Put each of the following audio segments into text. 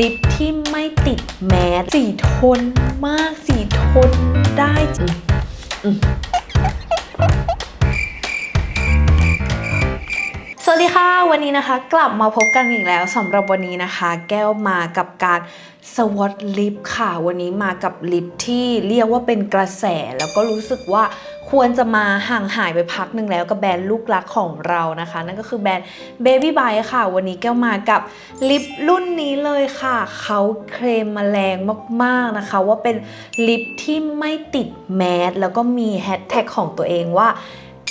ลิปที่ไม่ติดแมสสีทนมากสีทนได้จริงอืม วัสดีค่ะ วันนี้นะคะ กลับมาพบกันอีกแล้วสำหรับวันนี้นะคะ แก้วมากับการสวอตลิปค่ะ วันนี้มากับลิปที่เรียกว่าเป็นกระแส แล้วก็รู้สึกว่าควรจะมาห่างหายไปพักหนึ่งแล้วกับแบรนด์ลูกรักของเรานะคะ นั่นก็คือแบรนด์ Baby b y ค่ะ วันนี้แก้วมากับลิปรุ่นนี้เลยค่ะ เขาเคลมมาแรงมากๆนะคะ ว่าเป็นลิปที่ไม่ติดแมสแล้วก็มีแฮชแท็กของตัวเองว่า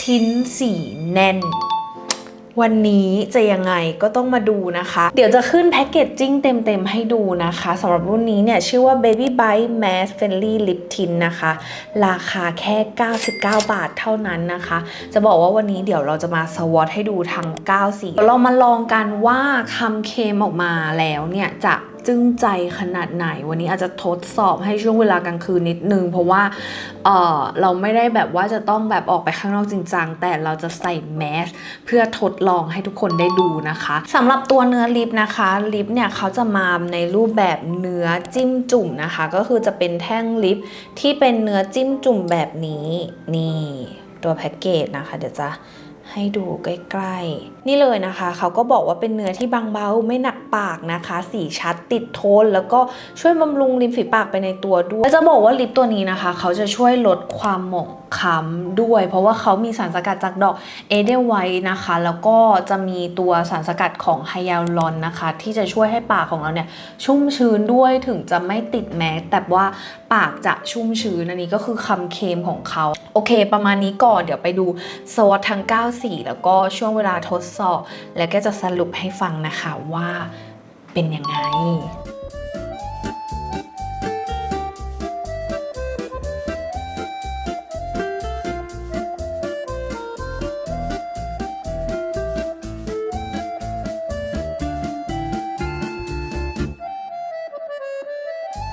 ทิ้นสีแน่น วันนี้จะยังไงก็ต้องมาดูนะคะ เดี๋ยวจะขึ้นแพ็กเกจจิ้งเต็มๆให้ดูนะคะสำหรับรุ่นนี้เนี่ยชื่อว่า Baby Bite Mask Friendly Lip Tint นะคะ ราคาแค่ 99 บาทเท่านั้นนะคะ จะบอกว่าวันนี้เดี๋ยวเราจะมาสวอตให้ดูทั้ง9สีเรามาลองกันว่าคำเคมออกมาแล้วเนี่ยจะ จึ้งใจขนาดไหน วันนี้อาจจะทดสอบให้ช่วงเวลากลางคืนนิดนึง เพราะว่าเออเราไม่ได้แบบว่าจะต้องแบบออกไปข้างนอกจริงจังแต่เราจะใส่แมสเพื่อทดลองให้ทุกคนได้ดูนะคะสำหรับตัวเนื้อลิปนะคะลิปเนี่ยเขาจะมาในรูปแบบเนื้อจิ้มจุ่มนะคะ ก็คือจะเป็นแท่งลิปที่เป็นเนื้อจิ้มจุ่มแบบนี้นี่ตัวแพ็กเกจนะคะ เดี๋ยวจะ ให้ดูใกล้ๆ นี่เลยนะคะ เขาก็บอกว่าเป็นเนื้อที่บางเบาไม่หนักปากนะคะ สีชัดติดโทน แล้วก็ช่วยบำรุงริมฝีปากไปในตัวด้วยจะบอกว่าลิปตัวนี้นะคะ เขาจะช่วยลดความหมอง ค้ำด้วย เพราะว่าเขามีสารสกัดจากดอกเอเดลไวท์นะคะ แล้วก็จะมีตัวสารสกัดของไฮยาลูรอนนะคะ ที่จะช่วยให้ปากของเราเนี่ยชุ่มชื้นด้วยถึงจะไม่ติดแมสแต่ว่าปากจะชุ่มชื้นอันนี้ก็คือคำเคมของเขาโอเค ประมาณนี้ก่อนเดี๋ยวไปดูสวอตทั้ง 9 สีแล้วก็ช่วงเวลาทดสอบ แล้วก็จะสรุปให้ฟังนะคะว่าเป็นยังไง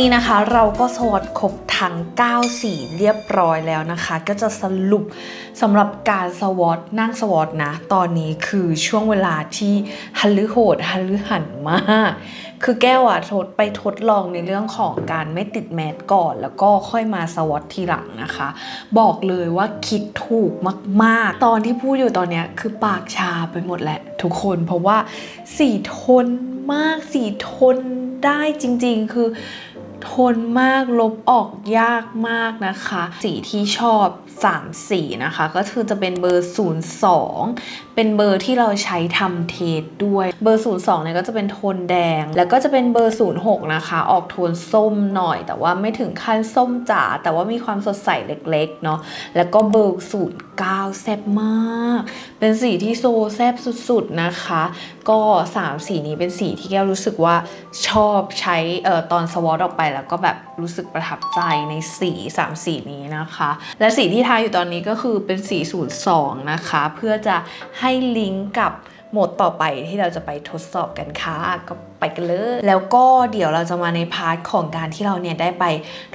นี่นะคะเราก็สวอตครบทั้ง 9 สีเรียบร้อยแล้วนะคะ ก็จะสรุปสำหรับการสวอตนั่งสวอตนะ ตอนนี้คือช่วงเวลาที่ฮัลลือโหดฮัลลือหันมาก คือแก้วอะทดไปทดลองในเรื่องของการไม่ติดแมสก่อน แล้วก็ค่อยมาสวอตทีหลังนะคะ บอกเลยว่าคิดถูกมากๆ ตอนที่พูดอยู่ตอนเนี้ยคือปากชาไปหมดแหละทุกคน เพราะว่าสีทนมากสีทนได้จริง ๆ คือ ทนมากลบออกยากมากนะคะ สีที่ชอบ 3สีนะคะ ก็คือจะเป็นเบอร์ 02 เป็นเบอร์ที่เราใช้ทำเทสด้วย เบอร์ 02เนี่ยก็จะเป็นโทนแดง แล้วก็จะเป็นเบอร์ 06 นะคะ ออกโทนส้มหน่อย แต่ว่าไม่ถึงขั้นส้มจ๋า แต่ว่ามีความสดใสเล็กๆ เนาะ แล้วก็เบอร์ 09 แซ่บมาก เป็นสีที่โซแซบสุดๆ นะคะ ก็ 3 สีนี้เป็นสีที่แก้วรู้สึกว่าชอบใช้เอ่อตอนสวอตออกไปแล้วก็แบบรู้สึกประทับใจในสี 3 สีนี้นะคะ และสีที่ทาอยู่ตอนนี้ก็คือเป็นสี02 นะคะ เพื่อจะให้ลิงก์กับโหมดต่อไปที่เราจะไปทดสอบกันค่ะก็ไปกันเลย แล้วก็เดี๋ยวเราจะมาในพาร์ทของการที่เราเนี่ยได้ไป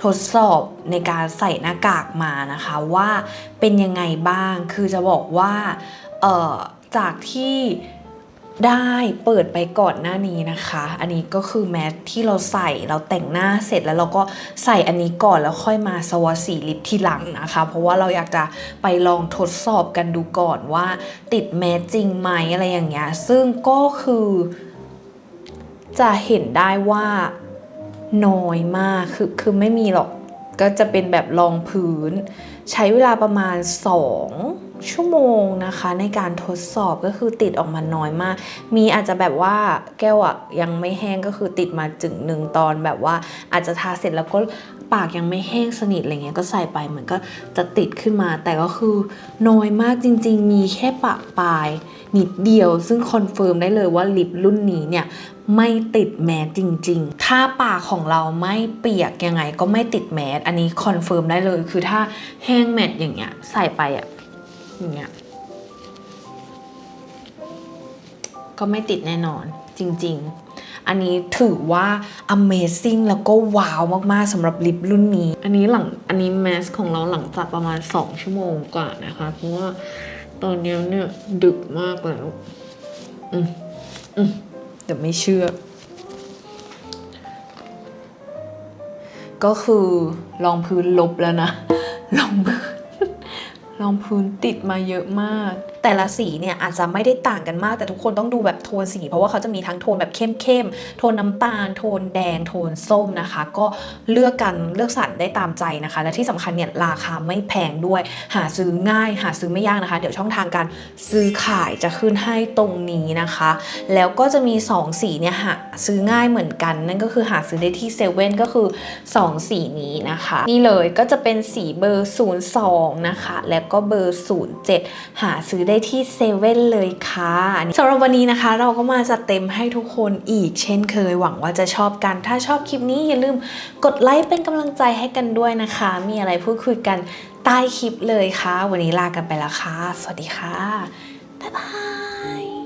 ทดสอบในการใส่หน้ากากมานะคะว่าเป็นยังไงบ้างคือจะบอกว่าเออจากที่ ได้เปิดไปก่อนหน้านี้นะคะ อันนี้ก็คือแมสที่เราใส่เราแต่งหน้าเสร็จแล้วเราก็ใส่อันนี้ก่อนแล้วค่อยมาสวอสีลิปทีหลังนะคะ เพราะว่าเราอยากจะไปลองทดสอบกันดูก่อนว่า ติดแมสจริงไหมอะไรอย่างเงี้ยซึ่งก็คือ จะเห็นได้ว่าน้อยมากคือคือไม่มีหรอกก็จะเป็นแบบรองพื้นใช้เวลาประมาณ 2 ชั่วโมงนะคะ ในการทดสอบก็คือติดออกมาน้อยมาก มีอาจจะแบบว่าแก้วอะยังไม่แห้งก็คือติดมาจึงหนึ่งตอนแบบว่าอาจจะทาเสร็จแล้วก็ปากยังไม่แห้งสนิทอะไรเงี้ยก็ใส่ไปเหมือนก็จะติดขึ้นมา แต่ก็คือน้อยมากจริง ๆ มีแค่ปากปลายนิดเดียว ซึ่งคอนเฟิร์มได้เลยว่าลิปรุ่นนี้เนี่ยไม่ติดแมสจริง ๆ ถ้าปากของเราไม่เปียกยังไงก็ไม่ติดแมสอันนี้คอนเฟิร์มได้เลยคือถ้าแงแมทอย่างเงี้ย ใส่ไปอะอย่างเงี้ยก็ไม่ติดแน่นอนจริง ๆ อันนี้ถือว่า amazing แล้วก็ว้าวมากๆสำหรับลิปรุ่นนี้ อันนี้หลังอันนี้แมสของเราหลังจากประมาณ 2 ชั่วโมงกว่านะคะ เพราะว่าตอนนี้เนี่ย ดึกมากแล้ว อืมอืมแต่ไม่เชื่อ ก็คือรองพื้นลบแล้วนะ รองพื้นรองพื้นติดมาเยอะมาก แต่ละสีเนี่ยอาจจะไม่ได้ต่างกันมาก แต่ทุกคนต้องดูแบบโทนสี เพราะว่าเขาจะมีทั้งโทนแบบเข้มๆ โทนน้ำตาล โทนแดง โทนส้มนะคะ ก็เลือกกันเลือกสรรได้ตามใจนะคะ และที่สำคัญเนี่ยราคาไม่แพงด้วย หาซื้อง่าย หาซื้อไม่ยากนะคะ เดี๋ยวช่องทางการซื้อขายจะขึ้นให้ตรงนี้นะคะ แล้วก็จะมี 2 สีเนี่ยหาซื้อง่ายเหมือนกัน นั่นก็คือหาซื้อได้ที่เซเว่นก็คือ 2 สีนี้นะคะ นี่เลยก็จะเป็นสีเบอร์ 02 นะคะ แล้วก็เบอร์ 07 หาซื้อได้ได้ที่เซเว่นเลยค่ะสำหรับวันนี้นะคะ เราก็มาจัดเต็มให้ทุกคนอีกเช่นเคยหวังว่าจะชอบกัน ถ้าชอบคลิปนี้อย่าลืมกดไลค์เป็นกำลังใจให้กันด้วยนะคะ มีอะไรพูดคุยกันใต้คลิปเลยค่ะ วันนี้ลากันไปแล้วค่ะ สวัสดีค่ะ บ๊ายบาย